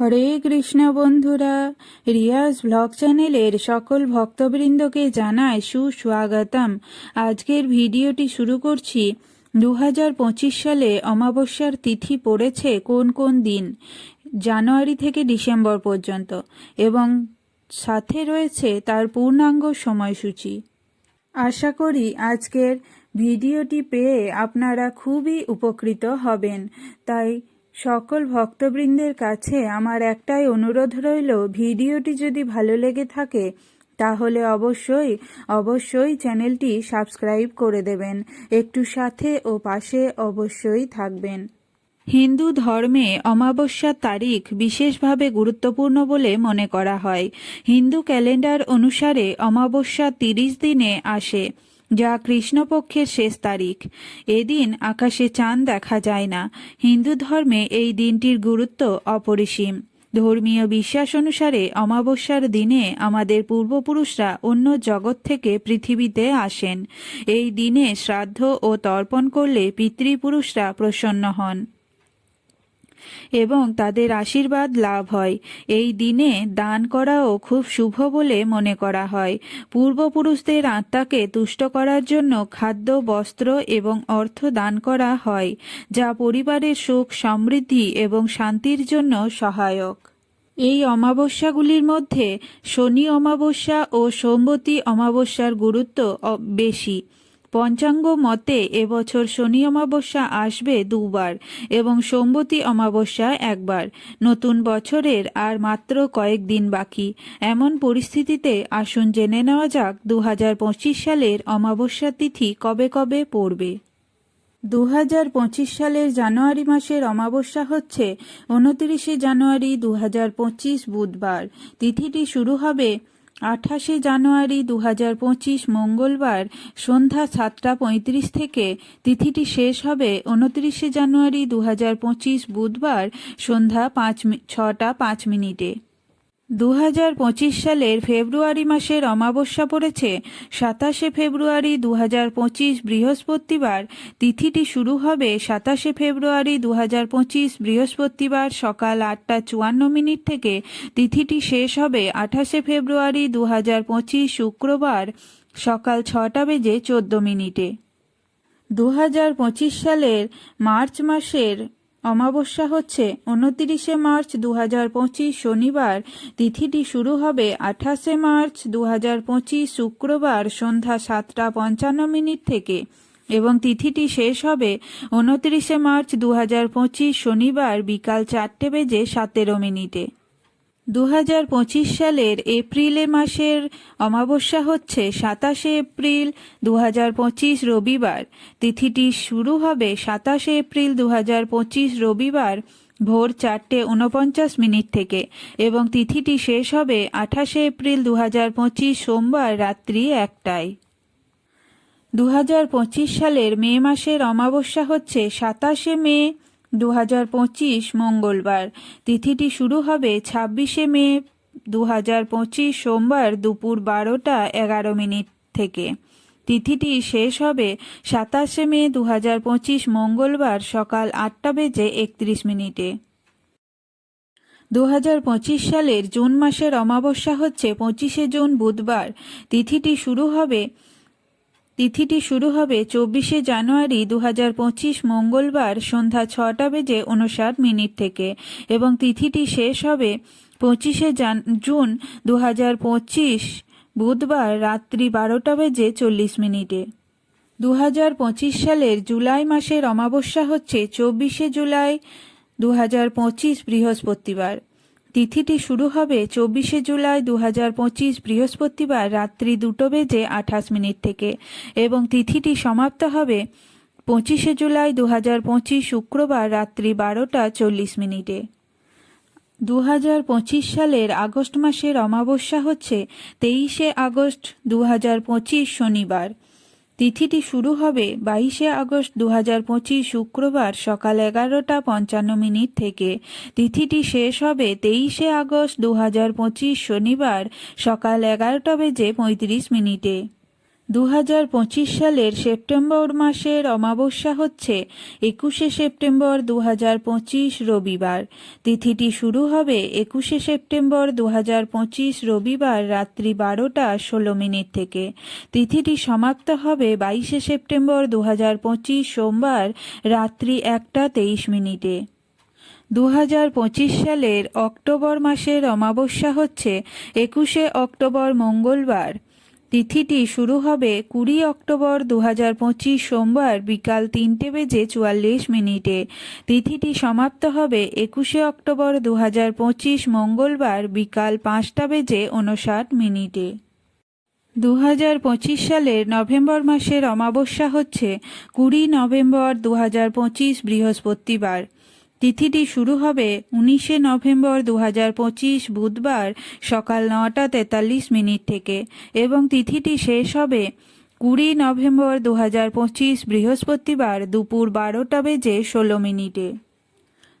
হরে কৃষ্ণ বন্ধুরা, রিয়াজ ব্লগ চ্যানেলের সকল ভক্তবৃন্দকে জানায় সুস্বাগতম। আজকের ভিডিওটি শুরু করছি দু হাজার পঁচিশ সালে অমাবস্যার তিথি পড়েছে কোন কোন দিন? জানুয়ারি থেকে ডিসেম্বর পর্যন্ত। এবং সাথে রয়েছে তার পূর্ণাঙ্গ সময়সূচি। আশা করি আজকের ভিডিওটি পেয়ে আপনারা খুবই উপকৃত হবেন। তাই সকল ভক্তবৃন্দের কাছে আমার একটাই অনুরোধ রইল, ভিডিওটি যদি ভালো লেগে থাকে, তাহলে অবশ্যই অবশ্যই চ্যানেলটি সাবস্ক্রাইব করে দেবেন। একটু সাথে ও পাশে অবশ্যই থাকবেন। হিন্দু ধর্মে অমাবস্যার তারিখ বিশেষভাবে গুরুত্বপূর্ণ বলে মনে করা হয়। হিন্দু ক্যালেন্ডার অনুসারে অমাবস্যা তিরিশ দিনে আসে। যা কৃষ্ণপক্ষের শেষ তারিখ। এদিন আকাশে চাঁদ দেখা যায় না। হিন্দু ধর্মে এই দিনটির গুরুত্ব অপরিসীম। ধর্মীয় বিশ্বাস অনুসারে অমাবস্যার দিনে আমাদের পূর্বপুরুষরা অন্য জগৎ থেকে পৃথিবীতে আসেন। এই দিনে শ্রাদ্ধ ও তর্পণ করলে পিতৃপুরুষরা প্রসন্ন হন। এবং তাদের আশীর্বাদ লাভ হয়। এই দিনে দান করাও খুব শুভ বলে মনে করা হয়। পূর্বপুরুষদের আত্মাকে তুষ্ট করার জন্য খাদ্য, বস্ত্র এবং অর্থ দান করা হয়, যা পরিবারের সুখ, সমৃদ্ধি এবং শান্তির জন্য সহায়ক। এই অমাবস্যাগুলির মধ্যে শনি অমাবস্যা ও সোমবতী অমাবস্যার গুরুত্ব বেশি। পঞ্চাঙ্গ মতে এবছর শনি অমাবস্যা আসবে দুবার এবং সোমবতী অমাবস্যা একবার। নতুন বছরের আর মাত্র কয়েক দিন বাকি। এমন পরিস্থিতিতে আসুন জেনে নেওয়া যাক দু হাজার পঁচিশ সালের অমাবস্যা তিথি কবে কবে পড়বে। দু হাজার পঁচিশ সালের জানুয়ারি মাসের অমাবস্যা হচ্ছে উনতিরিশে জানুয়ারি দু হাজার পঁচিশ বুধবার। তিথিটি শুরু হবে আঠাশে জানুয়ারি দু হাজার পঁচিশ মঙ্গলবার সন্ধ্যা সাতটা পঁয়ত্রিশ থেকে তিথিটি শেষ হবে উনত্রিশে জানুয়ারি দু হাজার পঁচিশ বুধবার সন্ধ্যা পাঁচ ছটা পাঁচ মিনিটে। দু হাজার পঁচিশ সালের ফেব্রুয়ারি মাসের অমাবস্যা পড়েছে। সাতাশে ফেব্রুয়ারি দু হাজার পঁচিশ বৃহস্পতিবার। তিথিটি শুরু হবে সাতাশে ফেব্রুয়ারি দু হাজার পঁচিশ বৃহস্পতিবার সকাল আটটা চুয়ান্ন মিনিট থেকে। তিথিটি শেষ হবে আঠাশে ফেব্রুয়ারি দু হাজার পঁচিশ শুক্রবার সকাল ছটা বেজে চোদ্দ মিনিটে। দু হাজার পঁচিশ সালের মার্চ মাসের অমাবস্যা হচ্ছে উনত্রিশে মার্চ দু হাজার পঁচিশ শনিবার। তিথিটি শুরু হবে আঠাশে মার্চ দু হাজার পঁচিশ শুক্রবার সন্ধ্যা সাতটা পঞ্চান্ন মিনিট থেকে এবং তিথিটি শেষ হবে উনত্রিশে মার্চ দু হাজার পঁচিশ শনিবার বিকাল চারটে বেজে সতেরো মিনিটে। দু হাজার পঁচিশ সালের এপ্রিলে মাসের অমাবস্যা হচ্ছে সাতাশে এপ্রিল দু হাজার পঁচিশ রবিবার। তিথিটি শুরু হবে সাতাশে এপ্রিল দু হাজার পঁচিশ রবিবার ভোর চারটে উনপঞ্চাশ মিনিট থেকে এবং তিথিটি শেষ হবে আঠাশে এপ্রিল দু হাজার পঁচিশ সোমবার রাত্রি একটায়। দু হাজার পঁচিশ সালের মে মাসের অমাবস্যা হচ্ছে সাতাশে মে দু হাজার পঁচিশ মঙ্গলবার। তিথিটি শুরু হবে ছাব্বিশে মে দু হাজার পঁচিশ সোমবার দুপুর বারোটা এগারো মিনিট থেকে। তিথিটি শেষ হবে সাতাশে মে দু হাজার পঁচিশ মঙ্গলবার সকাল আটটা বেজে একত্রিশ মিনিটে। দুহাজার পঁচিশ সালের জুন মাসের অমাবস্যা হচ্ছে পঁচিশে জুন বুধবার। তিথিটি শুরু হবে তিথিটি শুরু হবে চব্বিশে জানুয়ারি দু হাজার পঁচিশ মঙ্গলবার সন্ধ্যা ছটা বেজে উনষাট মিনিট থেকে এবং তিথিটি শেষ হবে পঁচিশে জুন দু হাজার পঁচিশ বুধবার রাত্রি বারোটা বেজে চল্লিশ মিনিটে। দু হাজার পঁচিশ সালের জুলাই মাসের অমাবস্যা হচ্ছে চব্বিশে জুলাই দু হাজার পঁচিশ বৃহস্পতিবার। তিথিটি শুরু হবে চব্বিশে জুলাই দু হাজার পঁচিশ বৃহস্পতিবার রাত্রি দুটো বেজে আঠাশ মিনিট থেকে এবং তিথিটি সমাপ্ত হবে পঁচিশে জুলাই দু হাজার পঁচিশ শুক্রবার রাত্রি বারোটা চল্লিশ মিনিটে। দু হাজার পঁচিশ সালের আগস্ট মাসের অমাবস্যা হচ্ছে তেইশে আগস্ট দু হাজার পঁচিশ শনিবার। তিথিটি শুরু হবে বাইশে আগস্ট দু হাজার পঁচিশ শুক্রবার সকাল এগারোটা পঞ্চান্ন মিনিট থেকে। তিথিটি শেষ হবে তেইশে আগস্ট দুহাজার পঁচিশ শনিবার সকাল এগারোটা বেজে পঁয়ত্রিশ মিনিটে। দু হাজার পঁচিশ সালের সেপ্টেম্বর মাসের অমাবস্যা হচ্ছে একুশে সেপ্টেম্বর দু হাজার পঁচিশ রবিবার। তিথিটি শুরু হবে একুশে সেপ্টেম্বর দু হাজার পঁচিশ রবিবার রাত্রি বারোটা ষোলো মিনিট থেকে। তিথিটি সমাপ্ত হবে বাইশে সেপ্টেম্বর দু হাজার পঁচিশ সোমবার রাত্রি একটা তেইশ মিনিটে। দু হাজার পঁচিশ সালের অক্টোবর মাসের অমাবস্যা হচ্ছে একুশে অক্টোবর মঙ্গলবার। তিথিটি শুরু হবে কুড়ি অক্টোবর দু হাজার পঁচিশ সোমবার বিকাল তিনটে বেজে চুয়াল্লিশ মিনিটে। তিথিটি সমাপ্ত হবে একুশে অক্টোবর দু হাজার পঁচিশ মঙ্গলবার বিকাল পাঁচটা বেজে উনষাট মিনিটে। দু হাজার পঁচিশ সালের নভেম্বর মাসের অমাবস্যা হচ্ছে কুড়ি নভেম্বর দু হাজার পঁচিশ বৃহস্পতিবার। তিথিটি শুরু হবে উনিশে নভেম্বর দু হাজার পঁচিশ বুধবার সকাল নটা তেতাল্লিশ মিনিট থেকে এবং তিথিটি শেষ হবে কুড়ি নভেম্বর দু হাজার পঁচিশ বৃহস্পতিবার দুপুর বারোটা বেজে ষোলো মিনিটে।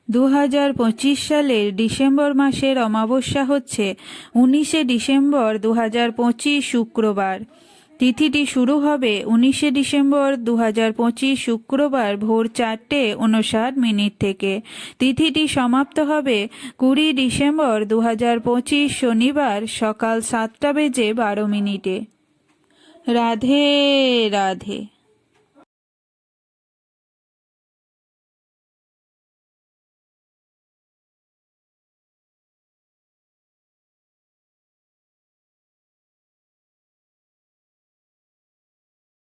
দু হাজার পঁচিশ সালের ডিসেম্বর মাসের অমাবস্যা হচ্ছে উনিশে ডিসেম্বর দু হাজার পঁচিশ শুক্রবার। তিথিটি শুরু হবে উনিশে ডিসেম্বর দু হাজার পঁচিশ শুক্রবার ভোর চারটে উনষাট মিনিট থেকে। তিথিটি সমাপ্ত হবে কুড়ি ডিসেম্বর দু হাজার পঁচিশ শনিবার সকাল সাতটা বেজে বারো মিনিটে। রাধে রাধে।